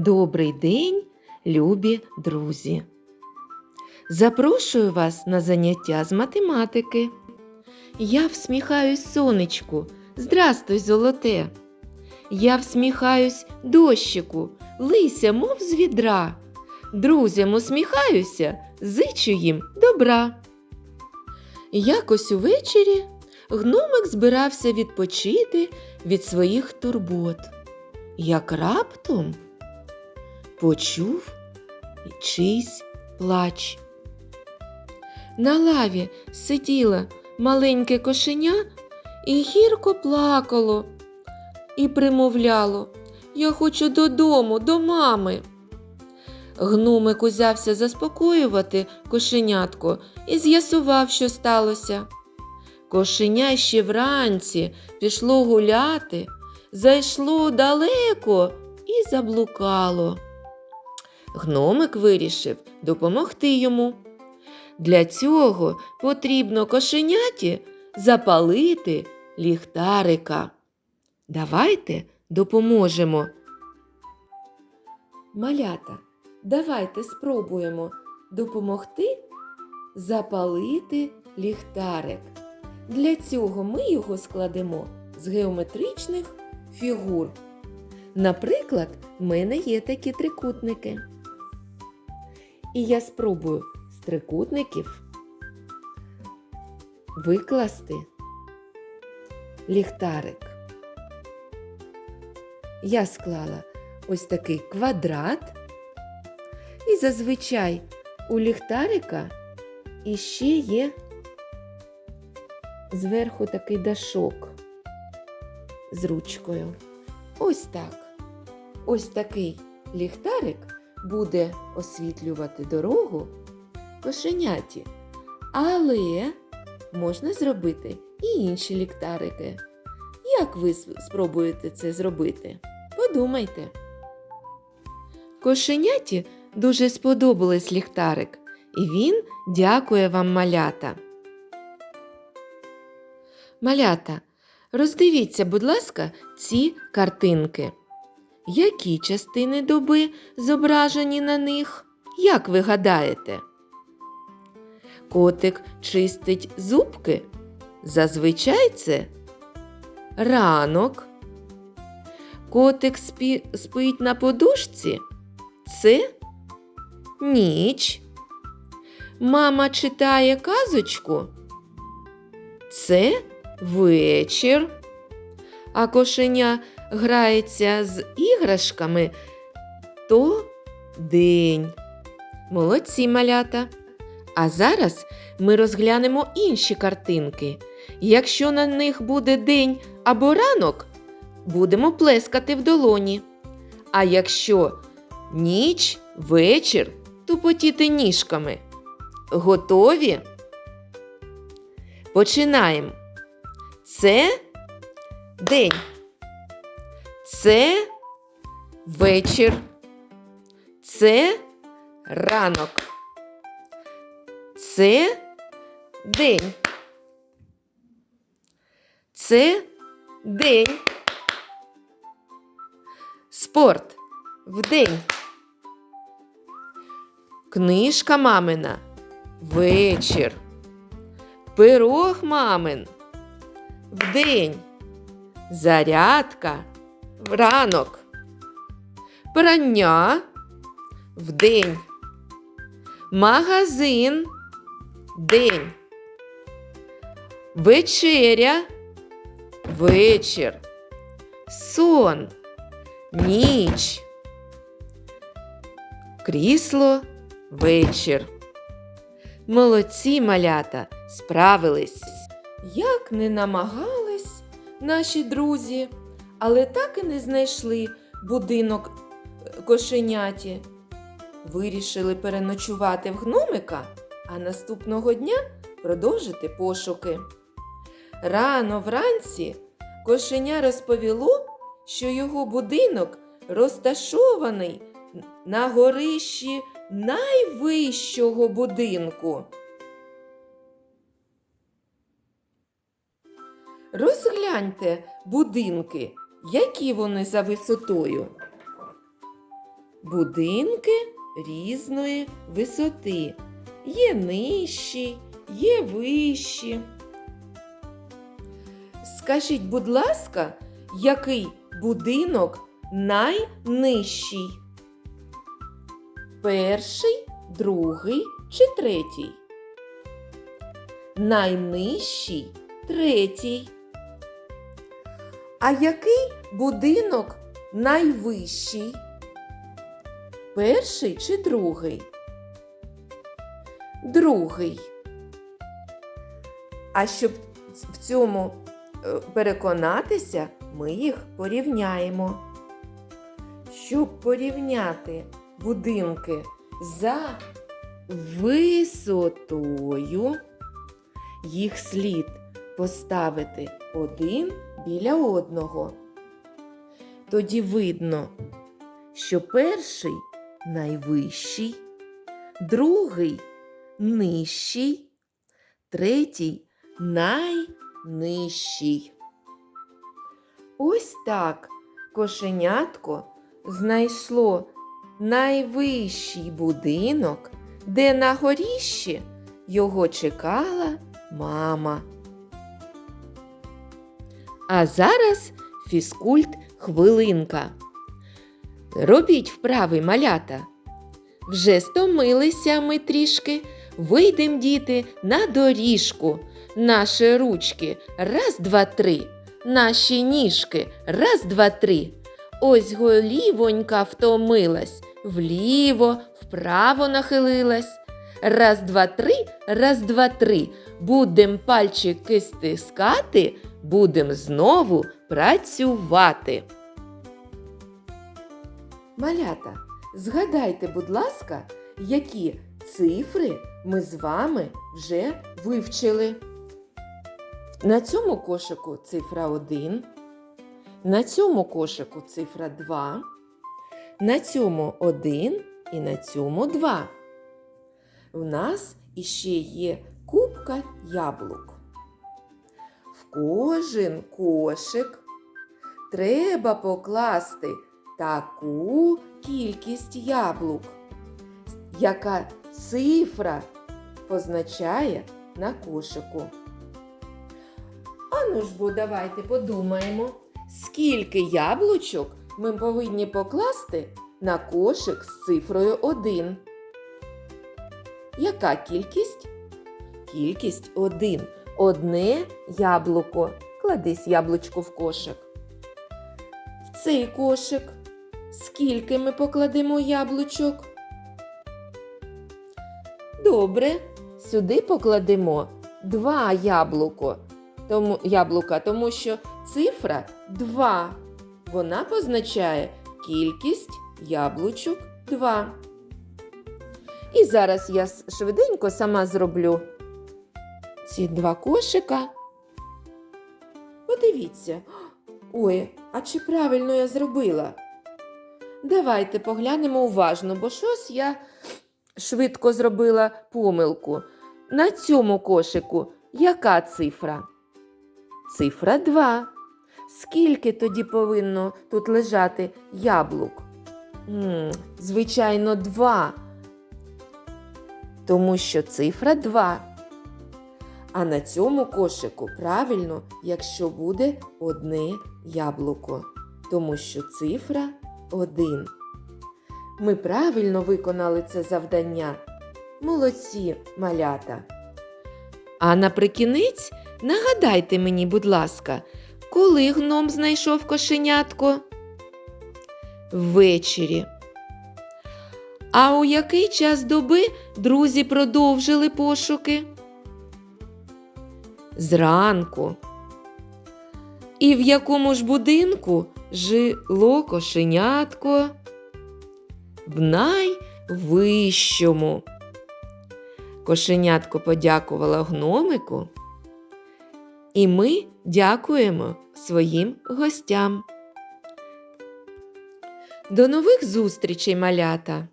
Добрий день, любі друзі! Запрошую вас на заняття з математики. Я всміхаюсь сонечку. Здрастуй, золоте. Я всміхаюсь дощику, лися, мов з відра. Друзям усміхаюся, зичу їм добра. Якось увечері гномик збирався відпочити від своїх турбот. Як раптом почув чийсь плач. На лаві сиділо маленьке кошеня і гірко плакало і примовляло Я хочу додому, до мами. Гномик узявся заспокоювати кошенятко і з'ясував, що сталося. Кошеня ще вранці пішло гуляти, зайшло далеко і заблукало. Гномик вирішив допомогти йому. Для цього потрібно кошеняті запалити ліхтарика. Давайте допоможемо. Малята, давайте спробуємо допомогти запалити ліхтарик. Для цього ми його складемо з геометричних фігур. Наприклад, в мене є такі трикутники. І я спробую з трикутників викласти ліхтарик. Я склала ось такий квадрат, і зазвичай у ліхтарика іще є зверху такий дашок з ручкою. Ось так. Ось такий ліхтарик буде освітлювати дорогу кошеняті. Але можна зробити і інші ліхтарики. Як ви спробуєте це зробити? Подумайте. Кошеняті дуже сподобалось ліхтарик, і він дякує вам, малята. Малята, роздивіться, будь ласка, ці картинки. Які частини доби зображені на них? Як ви гадаєте? Котик чистить зубки? Зазвичай це ранок. Котик спі... спить на подушці? Це ніч. Мама читає казочку? Це вечір. А кошеня грається з іграшками, то день. Молодці малята. А зараз ми розглянемо інші картинки. Якщо на них буде день або ранок, будемо плескати в долоні. А якщо ніч, вечір, тупотіти ніжками. Готові? Починаємо. Це день. Це вечір. Це ранок. Це день. Це день. Спорт вдень. Книжка мамина вечір. Пирог мамин вдень. Зарядка вранок. Прання вдень. Магазин день. Вечеря вечір. Сон ніч. Крісло вечір. Молодці малята справились. Як не намагались наші друзі, але так і не знайшли будинок е, кошеняті. Вирішили переночувати в гномика, а наступного дня продовжити пошуки. Рано вранці кошеня розповіло, що його будинок розташований на горищі найвищого будинку. Розгляньте будинки, які вони за висотою. будинки різної висоти. Є нижчі, є вищі. Скажіть, будь ласка, який будинок найнижчий? Перший, другий чи третій? Найнижчий третій. А який будинок найвищий? Перший чи другий? Другий. А щоб в цьому е, переконатися, ми їх порівняємо. Щоб порівняти будинки за висотою, їх слід поставити один біля одного. Тоді видно, що перший найвищий, другий нижчий, третій найнижчий. Ось так кошенятко знайшло найвищий будинок, де на горіщі його чекала мама. А зараз фізкульт хвилинка. Робіть вправи малята. Вже стомилися ми трішки. Вийдем, діти, на доріжку. Наші ручки раз, два, три. Наші ніжки раз, два, три. Ось голівонька втомилась, вліво, вправо нахилилась. Раз, два, три, раз, два, три. Будем пальчики стискати, будем знову працювати. Малята, згадайте, будь ласка, які цифри ми з вами вже вивчили. На цьому кошику цифра 1, на цьому кошику цифра 2, на цьому 1 і на цьому 2. В нас іще є кубка яблук. Кожен кошик треба покласти таку кількість яблук, яка цифра позначає на кошику. Ану ж бо давайте подумаємо, скільки яблучок ми повинні покласти на кошик з цифрою 1. Яка кількість? Кількість 1. Одне яблуко. Кладись яблучко в кошик. В цей кошик скільки ми покладемо яблучок? Добре, сюди покладемо два яблуко, тому, яблука, тому що цифра 2. Вона позначає кількість яблучок 2. І зараз я швиденько сама зроблю ці два кошика. Подивіться. Ой, а чи правильно я зробила? Давайте поглянемо уважно, бо щось я швидко зробила помилку. На цьому кошику яка цифра? Цифра 2. Скільки тоді повинно тут лежати яблук? м звичайно, 2. Тому що цифра 2. А на цьому кошику правильно, якщо буде одне яблуко, тому що цифра 1. Ми правильно виконали це завдання. Молодці, малята. А наприкінець нагадайте мені, будь ласка, коли гном знайшов кошенятко? Ввечері. А у який час доби друзі продовжили пошуки? Зранку. І в якому ж будинку жило кошенятко? В найвищому. Кошенятко подякувала гномику. І ми дякуємо своїм гостям. До нових зустрічей, малята!